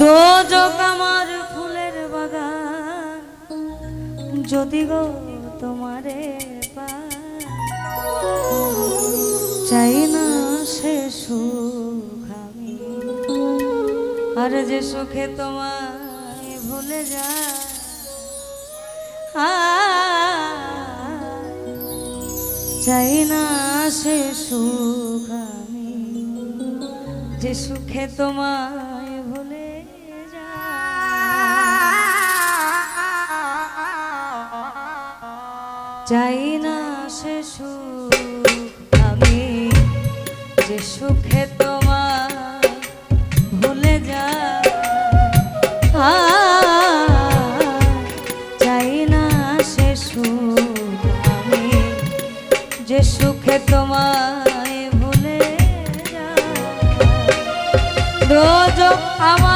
দো যোগ আমার ফুলের বাগান। যদি গো তোমারে চাই না সে সুখ আমি। আর যে সুখে তোমায় ভুলে যায়, চাই না সে সুখ আমি। যে সুখে তোমায় চাই না সে সুখ আমি যে সুখে তোমায় ভুলে যায়। চাই না সে সুখ আমি যে সুখে তোমায় ভুলে রোজ আমার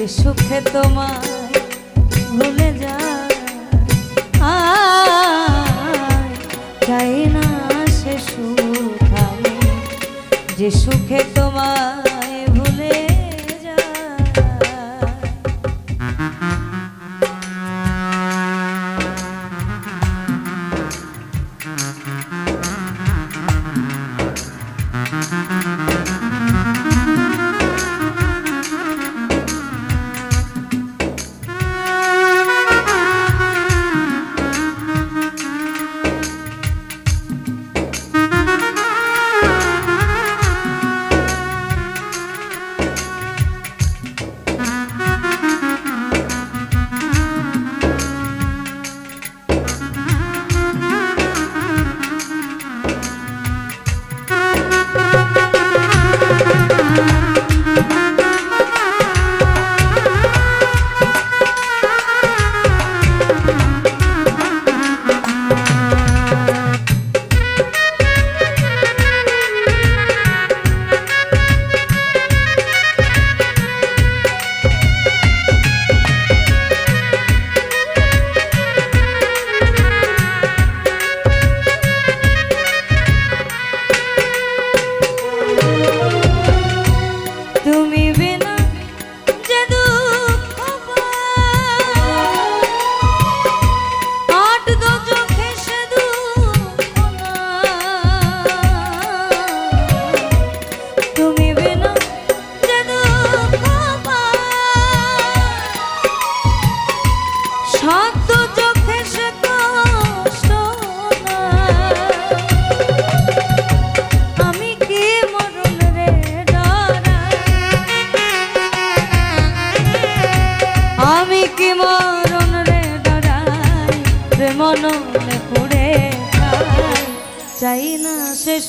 যে সুখে তোমায় ভুলে যায়। না সে সুখ যে সুখে তোমায়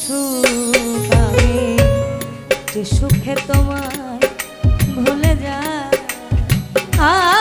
সুখ আমি যে সুখে তোমায় ভুলে যায়। চাই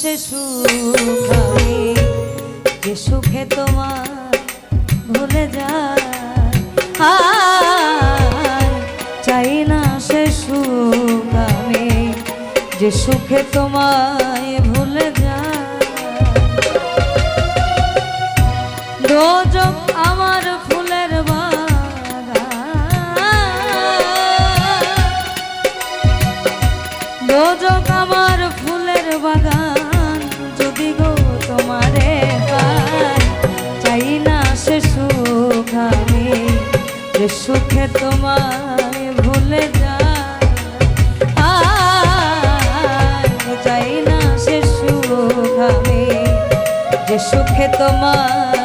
সে সুখ আমি যে সুখে তোমার ভুলে যায়, চাই না সে সুখ আমি যে সুখে তোমায় ভুলে যায়। সুখে তোমায় ভুলে যায়। আয়, না সে সুখ আমি যে সুখে তোমায়